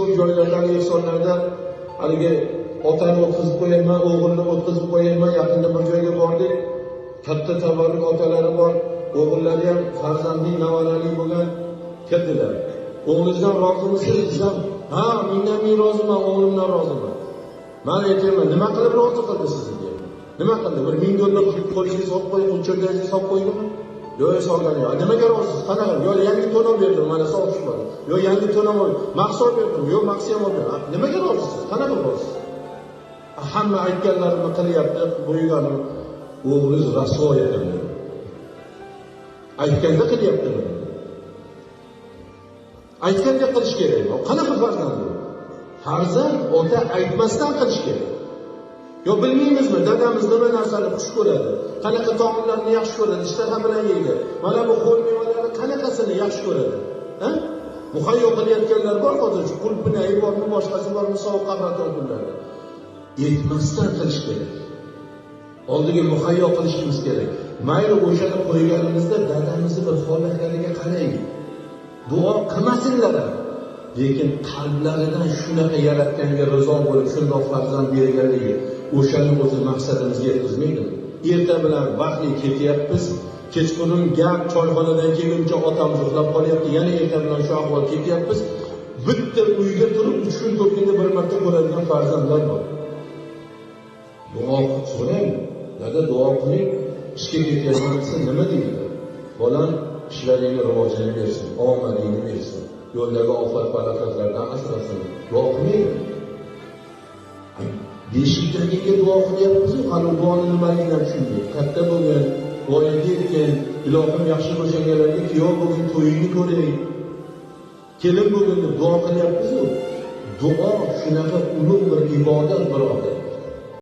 ko'p joylardagi ehsonlarda haligi otani o'tkazib qo'yayman o'g'ilni o'tkazib qo'yayman yaqinda bir joyga bordik. Katta tavallud otalari bor o'g'illari ham farzandli nevarali bo'lgan keldilar o'g'lingizdan rozimisiz desam ha mendan men roziman o'g'limdan roziman. Man aytyapman nima qilib rozi qildi sizni nima qildi bir ming dollar qo'lingizga solib qo'yib cho'ntagingizga solib qo'ydimi? Yo'q solgan yo'q nimaga rozisiz qanaqa? Yo yangi to'lov berdim mana sovuq tushmadi. yo yangi to'lov mahsul berdim yo'q maqsi ham oldim nimaga rozisiz qanaqa rozisiz hamma aytganlarimni qilyapti buyurgani o'g'lingiz rasvo ekan aytganda qilyaptimi? Aytganda qilish kerak. Qanaqa farzand bu farzand ota aytmasdan qilish kerak. Yo bilmaymizmi dadamiz nima narsani xush ko'radi? Qanaqa taomlarni yaxshi ko'radi ishtaha bilan yeydi. Mana bu ho'l mevalarni qanaqasini yaxshi ko'radi ha? Muhayyo qilayotganlar bor hozir qulpinay bormi boshqasi bormi sovuq qahraton yetmasdan qilish kerak. Oldiga muhayyo qilishimiz kerak. Mayli o'shani qo'yganimizda dadamizni bir holatlariga qarang. Duo qilmasinlar ham. Lekin qalblaridan shunaqa yaratganga rizo bo'lib shundoq farzand berganligi o'shani o'zi maqsadimizga yetkazmaydimi erta bilan vaqtli ketyapmiz. Kechqurun gap choyxonadan kelguncha otamiz uxlab qolyapti. Yana erta bilan shu ahvol ketyapmiz. Bitta uyga turib uch kun to'rt kunda bir marta ko'radigan farzandlar bor. Duo so'rang dada duo qiling ishga ketyapman desa nima deydi? Bolam ishlaringni rivojini bersin omadingni bersin. Yo'ldagi ofat falokatlardan asrasin. Duo qilmaydi. Beshikdagiga duo qilyapmizu hali duoni nimaligini tushunmaydi katta bo'lgin voyaga yetgin ilohim yaxshi bo'shaganlarga kuyov bo'lgin to'yingni ko'ring. Kelin bo'lgin deb duo qilyapmizu duo shunaqa ulug' bir ibodat birodar